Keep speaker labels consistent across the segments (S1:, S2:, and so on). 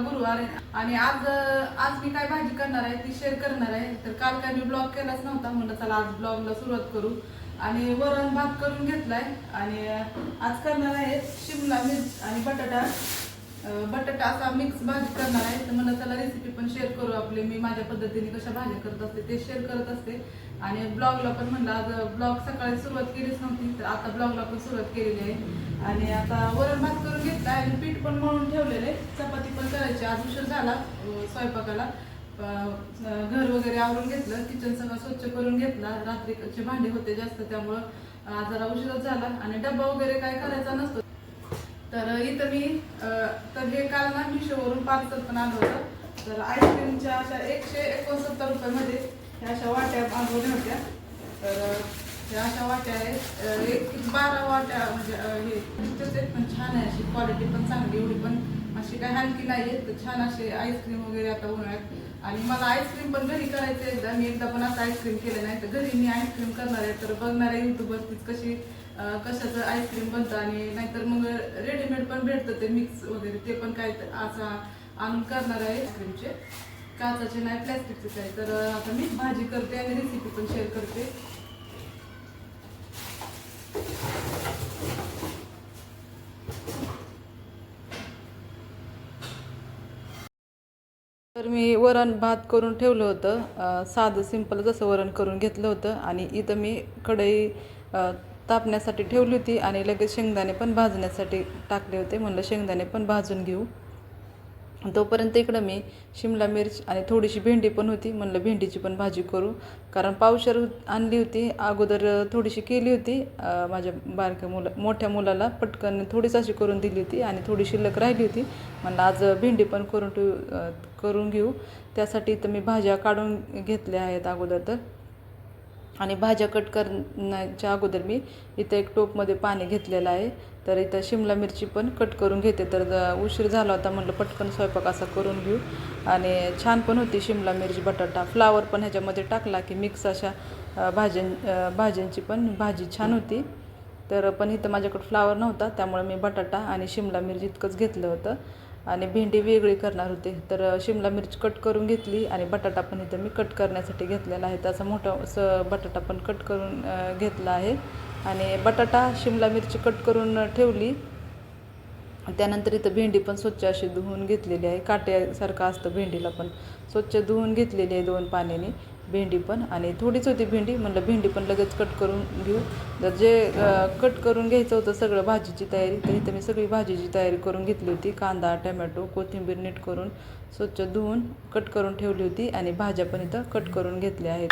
S1: गुरुवार आहे आणि आज आज मी काय भाजी करणार आहे ती शेअर करणार आहे. तर काल काय मी ब्लॉग केलाच नव्हता म्हणलं चला आज ब्लॉगला सुरुवात करू. आणि वरण भात करून घेतलाय. आणि आज करणार आहे शिमला मिर्च आणि बटाटा. बटाटा असा मिक्स भाजी करणार आहे. तर मला त्याला रेसिपी पण शेअर करू आपले. मी माझ्या पद्धतीने कशा भाज्या करत असते ते शेअर करत असते. आणि ब्लॉगला पण म्हणलं आज ब्लॉग सकाळी सुरुवात केलीच नव्हती तर आता ब्लॉगला पण सुरुवात केलेली आहे. आणि आता वरण भात करून घेतला आणि पीठ पण मळून ठेवलेलं आहे. चपाती पण करायची. आज उशीर झाला स्वयंपाकाला. घर वगैरे आवरून घेतलं किचन सगळं स्वच्छ करून घेतला. रात्रीचे भांडे होते जास्त त्यामुळं जरा उशीरच झाला. आणि डब्बा वगैरे काय करायचा नसतो. तर इथं मी तर हे काल ना मिशोवरून पार्सल पण आलं होतं. तर आईस्क्रीमच्या अशा एकशे एकोणसत्तर रुपयामध्ये ह्या अशा वाट्या मागवल्या होत्या. तर ह्या अशा वाट्या आहेत. एक बारा वाट्या म्हणजे हे पण छान आहे अशी क्वालिटी पण चांगली एवढी पण अशी काय हलकी नाही आहे तर छान असे आईस्क्रीम वगैरे आता उन्हाळ्यात. आणि मला आईस्क्रीम पण घरी करायचं आहे एकदा मी एकदा पण असं आईस्क्रीम केलं नाही. तर घरी मी आईस्क्रीम करणार आहे. तर बघणार आहे युट्यूबवरतीच कशी कशाचं आईस्क्रीम बनतं आणि नाहीतर मग रेडीमेड पण भेटतं ते मिक्स वगैरे. ते पण काय असा आणून करणार आहे आईस्क्रीमचे काचाचे नाही प्लॅस्टिकचेच आहे तर आता मी भाजी करते आणि रेसिपी पण शेअर करते. तर मी वरण भात करून ठेवलं होतं. साधं सिंपल जसं वरण करून घेतलं होतं. आणि इथं मी कढई तापण्यासाठी ठेवली होती आणि लगेच शेंगदाणे पण भाजण्यासाठी टाकले होते. म्हणलं शेंगदाणे पण भाजून घेऊ. तोपर्यंत इकडं मी शिमला मिर्च आणि थोडीशी भेंडी पण होती. म्हणलं भेंडीची पण भाजी करू. कारण पावशर आणली होती. अगोदर थोडीशी केली होती. माझ्या बारक्या मुला मोठ्या मुलाला पटकन थोडीच अशी करून दिली होती आणि थोडी शिल्लक राहिली होती. म्हणलं आज भेंडी पण करून ठेवू करून घेऊ. त्यासाठी इथं मी भाज्या काढून घेतल्या आहेत अगोदर तर. आणि भाज्या कट करण्याच्या अगोदर मी इथं एक टोपमध्ये पाणी घेतलेलं आहे. तर इथं शिमला मिरची पण कट करून घेते. तर उशीर झाला होता म्हटलं पटकन स्वयंपाक असा करून घेऊ. आणि छान पण होती शिमला मिरची बटाटा फ्लावर पण ह्याच्यामध्ये टाकला की मिक्स अशा भाज्यां भाज्यांची पण भाजी छान होती. तर पण इथं माझ्याकडं फ्लावर नव्हता त्यामुळे मी बटाटा आणि शिमला मिरची इतकंच घेतलं होतं. आणि भेंडी वेगळी करणार होते. तर शिमला मिरच कट करून घेतली आणि बटाटा पण इथं मी कट करण्यासाठी घेतलेला आहे. त्याचा मोठा असं बटाटा पण कट करून घेतला आहे. आणि बटाटा शिमला मिरची कट करून ठेवली. त्यानंतर इथं भेंडी पण स्वच्छ अशी धुवून घेतलेली आहे. काट्यासारखं असतं भेंडीला पण. स्वच्छ धुवून घेतलेली आहे दोन पाण्याने. भेंडी पण आणि थोडीच होती भेंडी म्हणलं भेंडी पण लगेच कट करून घेऊ. जर जे कट करून घ्यायचं होतं सगळं भाजीची तयारी तर इथं मी सगळी भाजीची तयारी करून घेतली होती. कांदा टमॅटो कोथिंबीर नीट करून स्वच्छ धुवून कट करून ठेवली होती आणि भाज्या पण इथं कट करून घेतल्या आहेत.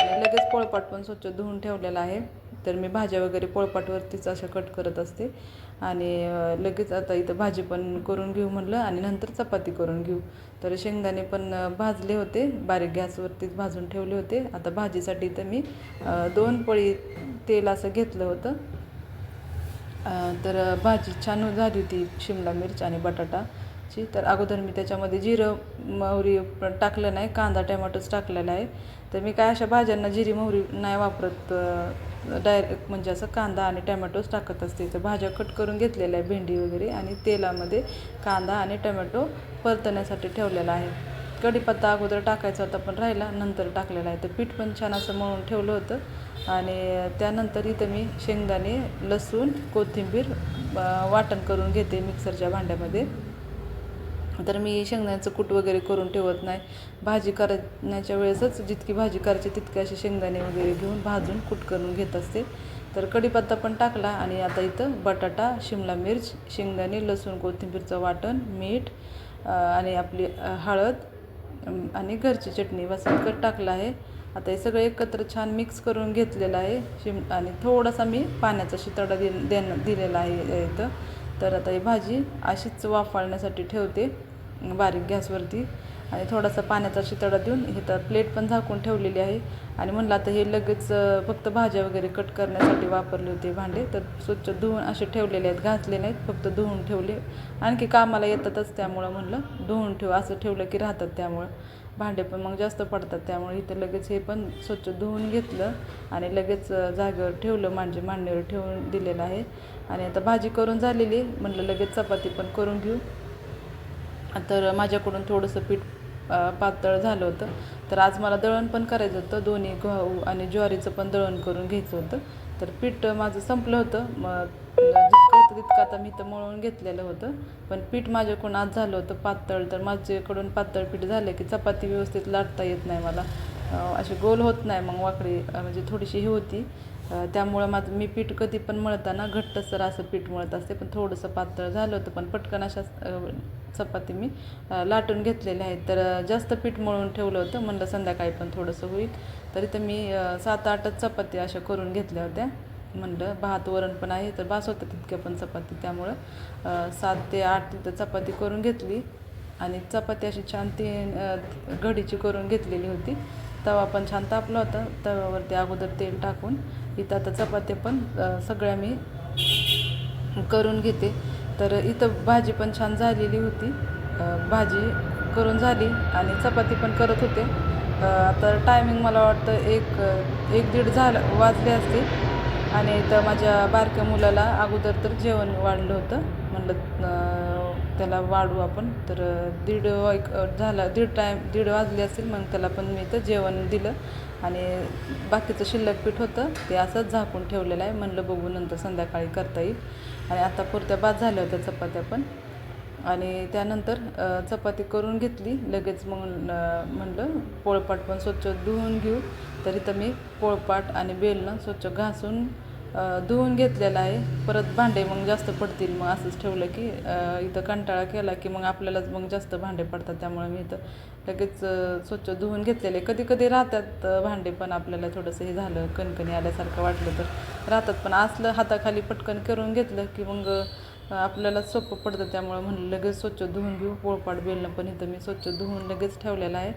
S1: आणि लगेच पोळपाट पण स्वच्छ धुवून ठेवलेला आहे. तर मी भाज्या वगैरे पोळपाटवरतीच अशा कट करत असते. आणि लगेच आता इथं भाजी पण करून घेऊ म्हणलं आणि नंतर चपाती करून घेऊ. तर शेंगदाणे पण भाजले होते. बारीक गॅसवरतीच भाजून ठेवले होते. आता भाजीसाठी तर मी दोन पळी तेल असं घेतलं होतं. तर भाजी छान झाली होती शिमला मिरच आणि बटाटाची तर अगोदर मी त्याच्यामध्ये जिरं मोहरी टाकलं नाही. कांदा टमॅटोच टाकलेला आहे. तर मी काय अशा भाज्यांना जिरी मोहरी नाही वापरत डायरेक्ट म्हणजे असं कांदा आणि टमॅटोच टाकत असते. तर भाज्या कट करून घेतलेल्या आहे भेंडी वगैरे आणि तेलामध्ये कांदा आणि टमॅटो परतण्यासाठी ठेवलेला आहे. कढीपत्ता अगोदर टाकायचा होता पण राहिला नंतर टाकलेला आहे. तर पीठ पण छान असं मळून ठेवलं होतं. आणि त्यानंतर इथं मी शेंगदाणे लसूण कोथिंबीर वाटण करून घेते मिक्सरच्या भांड्यामध्ये. तर मी शेंगदाण्याचं कूट वगैरे करून ठेवत नाही. भाजी करण्याच्या वेळेसच जितकी भाजी करायची तितके असे शेंगदाणे वगैरे घेऊन भाजून कूट करून घेत असते. तर कढीपत्ता पण टाकला आणि आता इथं बटाटा शिमला मिर्च शेंगदाणे लसूण कोथिंबीरचं वाटण मीठ आणि आपली हळद आणि घरची चटणी बस इतकं टाकलं आहे. आता हे सगळं एकत्र छान मिक्स करून घेतलेलं आहे. शिम आणि थोडासा मी पाण्याचा शितडा दे देणं दिलेला आहे इथं. तर आता ही भाजी अशीच वाफाळण्यासाठी ठेवते बारीक गॅसवरती. आणि थोडासा पाण्याचा शितडा देऊन हे तर प्लेट पण झाकून ठेवलेली आहे. आणि म्हणलं आता हे लगेच फक्त भाज्या वगैरे कट करण्यासाठी वापरले होते भांडे. तर स्वच्छ धुवून असे ठेवलेले आहेत घासले नाहीत फक्त धुवून ठेवले. आणखी कामाला येतातच त्यामुळं म्हणलं धुवून ठेव असं ठेवलं की राहतात त्यामुळं. भांडे पण मग जास्त पडतात त्यामुळे इथं लगेच हे पण स्वच्छ धुवून घेतलं आणि लगेच जागेवर ठेवलं म्हणजे मांडणीवर ठेवून दिलेलं आहे. आणि आता भाजी करून झालेली म्हणलं लगेच चपाती पण करून घेऊ. तर माझ्याकडून थोडंसं पीठ पातळ झालं होतं. तर आज मला दळण पण करायचं होतं दोन्ही गहू आणि ज्वारीचं पण दळण करून घ्यायचं होतं. तर पीठ माझं संपलं होतं मग होतं तितकं आता मी तर मळून घेतलेलं होतं. पण पीठ माझ्याकडून आज झालं होतं पातळ तर माझ्याकडून पातळ पीठ झालं की चपाती व्यवस्थित लाटता येत नाही मला. असे गोल होत नाही मग वाकडी म्हणजे थोडीशी ही होती. त्यामुळं माझं मी पीठ कधी पण मळताना घट्टसर असं पीठ मळत असते पण थोडंसं पातळ झालं होतं. पण पटकन अशा चपाती मी लाटून घेतलेल्या आहेत. तर जास्त पीठ मळून ठेवलं होतं. म्हणलं संध्याकाळी पण थोडंसं होईल. तरी तर मी सात आठच चपाती अशा करून घेतल्या होत्या. म्हणलं भात वरण पण आहे तर बास होतं तितक्या पण चपाती. त्यामुळं सात ते आठ तिथं चपाती करून घेतली. आणि चपाती अशी छान ती घडीची करून घेतलेली होती. तवा पण छान तापला होता. तव्यावरती अगोदर तेल टाकून इथं आता चपात्या पण सगळ्या मी करून घेते. तर इथं भाजी पण छान झालेली होती. भाजी करून झाली आणि चपाती पण करत होते. आता तर टायमिंग मला वाटतं एक एक दीड झालं वाजले असते आणि इथं माझ्या बारक्या मुलाला अगोदर तर जेवण वाढलं होतं. म्हणलं त्याला वाढू आपण. तर दीड एक झाला दीड टाईम दीड वाजले असेल मग त्याला पण मी इथं जेवण दिलं. आणि बाकीचं शिल्लक पीठ होतं ते असंच झाकून ठेवलेलं आहे. म्हणलं बघू नंतर संध्याकाळी करता येईल. आणि आता पुरत्या बाद झाल्या होत्या चपात्या पण. आणि त्यानंतर चपाती करून घेतली. लगेच मग म्हणलं पोळपाट पण स्वच्छ धुवून घेऊ. तरी तर मी पोळपाट आणि बेलनं स्वच्छ घासून धुवून घेतलेलं आहे. परत भांडे मग जास्त पडतील. मग असंच ठेवलं की इथं कंटाळा केला की मग आपल्यालाच मग जास्त भांडे पडतात. त्यामुळे मी इथं लगेच स्वच्छ धुवून घेतलेले. कधी कधी राहतात भांडे पण आपल्याला थोडंसं हे झालं कणकणी आल्यासारखं वाटलं तर. राहतात पण असलं हाताखाली पटकन करून घेतलं की मग आपल्याला सोपं पडतं. त्यामुळे म्हणलं लगेच स्वच्छ धुवून घेऊ. पोळपाट बेलणं पण इथं मी स्वच्छ धुवून लगेच ठेवलेलं आहे.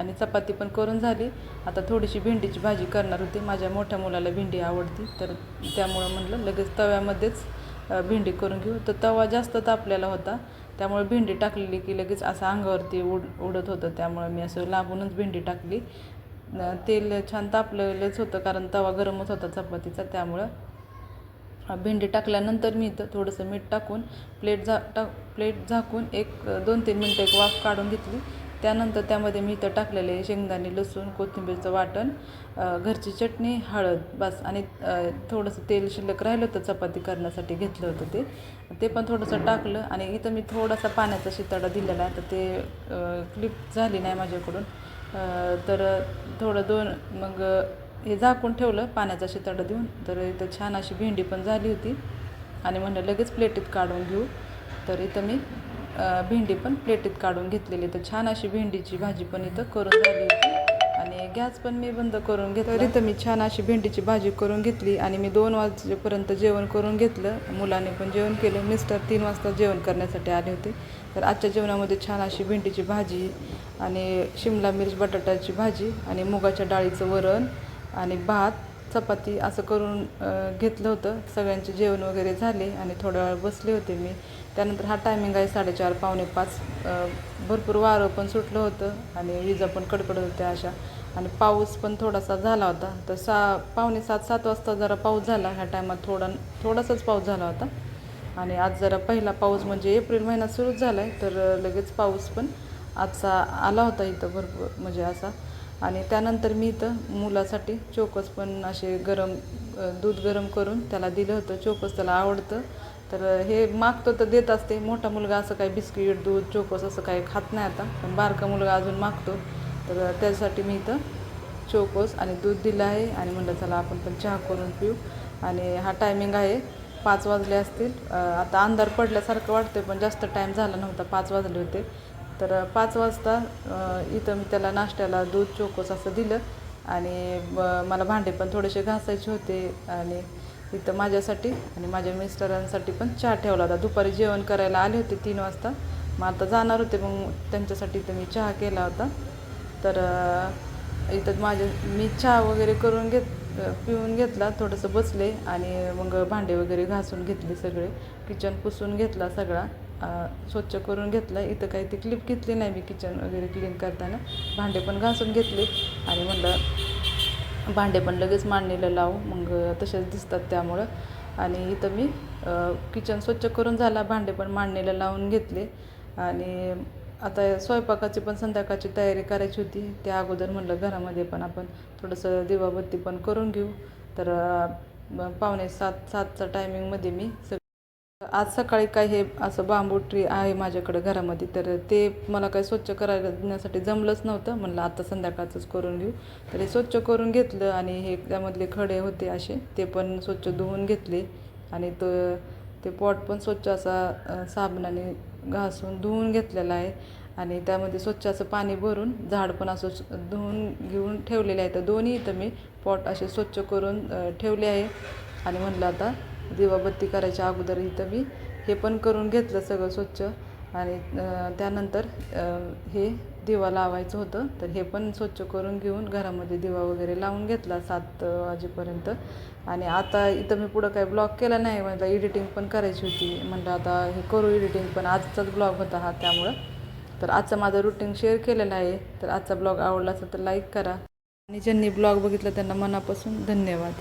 S1: आणि चपाती पण करून झाली. आता थोडीशी भेंडीची भाजी करणार होती. माझ्या मोठ्या मुलाला भेंडी आवडती. तर त्यामुळं म्हटलं लगेच तव्यामध्येच भेंडी करून घेऊ. तर तवा जास्त तापलेला होता. त्यामुळे भेंडी टाकलेली की लगेच असं अंगावरती उड उडत होतं. त्यामुळे मी असं लांबूनच भेंडी टाकली. तेल छान तापलेलंच होतं कारण तवा गरमच होता चपातीचा. त्यामुळं भेंडी टाकल्यानंतर मी इथं थोडंसं मीठ टाकून प्लेट झा टाक प्लेट झाकून एक दोन तीन मिनटं एक वाफ काढून घेतली. त्यानंतर त्यामध्ये मी इथं टाकलेले शेंगदाणे लसूण कोथिंबीरचं वाटण घरची चटणी हळद बस. आणि थोडंसं तेल शिल्लक राहिलं होतं चपाती करण्यासाठी घेतलं होतं ते. ते पण थोडंसं टाकलं आणि इथं मी थोडासा पाण्याचा शिताडा दिलेला आहे. तर ते क्लिप झाली नाही माझ्याकडून. तर थोडं दोन मग हे झाकून ठेवलं पाण्याचा शिताडा देऊन. तर इथं छान अशी भेंडी पण झाली होती. आणि म्हणलं लगेच प्लेटीत काढून घेऊ. तर इथं मी भेंडी पण प्लेटीत काढून घेतलेली तर छान अशी भेंडीची भाजी पण इथं करून झाली होती. आणि गॅस पण मी बंद करून घेतला. तर इथं मी छान अशी भेंडीची भाजी करून घेतली आणि मी दोन वाजेपर्यंत जेवण करून घेतलं. मुलाने पण जेवण केलं. मिस्टर तीन वाजता जेवण करण्यासाठी आले होते. तर आजच्या जेवणामध्ये छान अशी भेंडीची भाजी आणि शिमला मिर्च बटाट्याची भाजी आणि मुगाच्या डाळीचं वरण आणि भात चपाती असं करून घेतलं होतं. सगळ्यांचे जेवण वगैरे झाले आणि थोड्या वेळ बसले होते मी. त्यानंतर हा टायमिंग आहे साडेचार पावणे पाच. भरपूर वारं पण सुटलं होतं आणि विजा पण कडकडत होत्या अशा. आणि पाऊस पण थोडासा झाला होता. तर सा पावणे सात सात वाजता जरा पाऊस झाला. ह्या टायमात थोडा थोडासाच पाऊस झाला होता. आणि आज जरा पहिला पाऊस म्हणजे एप्रिल महिना सुरूच झाला आहे तर लगेच पाऊस पण आजचा आला होता इथं भरपूर म्हणजे असा. आणि त्यानंतर मी इथं मुलासाठी चोकस पण असे गरम दूध गरम करून त्याला दिलं होतं. चोकस त्याला आवडतं. तर हे मागतो तर देत असते. मोठा मुलगा असं काही बिस्किट दूध चोकोस असं काही खात नाही आता. पण बारका मुलगा अजून मागतो. तर त्यासाठी मी इथं चोकोस आणि दूध दिलं आहे आणि म्हणलं चला आपण पण चहा करून पिऊ. आणि हा टायमिंग आहे. पाच वाजले असतील. आता अंधार पडल्यासारखं वाटतं पण जास्त टाईम झाला नव्हता. पाच वाजले होते. तर पाच वाजता इथं मी त्याला नाश्त्याला दूध चोकोस असं दिलं. आणि ब- मला भांडे पण थोडेसे घासायचे होते. आणि इथं माझ्यासाठी आणि माझ्या मिस्टरांसाठी पण चहा ठेवला होता. दुपारी जेवण करायला आले होते तीन वाजता. मग आता जाणार होते मग त्यांच्यासाठी तर मी चहा केला होता. तर इथं माझे मी चहा वगैरे करून घेत पिऊन घेतला थोडंसं बसले आणि मग भांडे वगैरे घासून घेतले सगळे. किचन पुसून घेतला सगळा स्वच्छ करून घेतला. इथं काही ती क्लिप घेतली नाही मी किचन वगैरे क्लीन करताना. भांडे पण घासून घेतले आणि म्हणलं भांडे पण लगेच मांडणीला लावू. मग तसेच दिसतात त्यामुळं. आणि इथं मी किचन स्वच्छ करून झाला भांडे पण मांडणीला लावून घेतले. आणि आता स्वयंपाकाची पण संध्याकाळची तयारी करायची होती. त्या अगोदर म्हणलं घरामध्ये पण आपण थोडंसं दिवाबत्ती पण करून घेऊ. तर पावणे सात सातच्या टायमिंगमध्ये मी सग आज सकाळी काय हे असं बांबू ट्री आहे माझ्याकडं घरामध्ये तर ते मला काही स्वच्छ करण्यासाठी जमलंच नव्हतं. म्हणलं आता संध्याकाळचंच करून घेऊ. तर हे स्वच्छ करून घेतलं आणि हे त्यामधले खडे होते असे ते पण स्वच्छ धुवून घेतले. आणि तो ते पॉट पण स्वच्छ असा साबणाने घासून धुवून घेतलेला आहे. आणि त्यामध्ये स्वच्छ असं पाणी भरून झाड पण असं धुवून घेऊन ठेवलेले आहे. तर दोन्ही इथं मी पॉट असे स्वच्छ करून ठेवले आहे. आणि म्हणलं आता दिवाबत्ती करायच्या अगोदर इथं मी हे पण करून घेतलं सगळं स्वच्छ. आणि त्यानंतर हे दिवा लावायचं होतं. तर हे पण स्वच्छ करून घेऊन घरामध्ये दिवा वगैरे लावून घेतला सात वाजेपर्यंत. आणि आता इथं मी पुढं काही ब्लॉग केला नाही मला एडिटिंग पण करायची होती. म्हणलं आता हे करू एडिटिंग पण आजचाच ब्लॉग होता हा त्यामुळं. तर आजचं माझं रुटीन शेअर केलेलं आहे. तर आजचा ब्लॉग आवडला असेल तर लाईक करा. आणि ज्यांनी ब्लॉग बघितला त्यांना मनापासून धन्यवाद.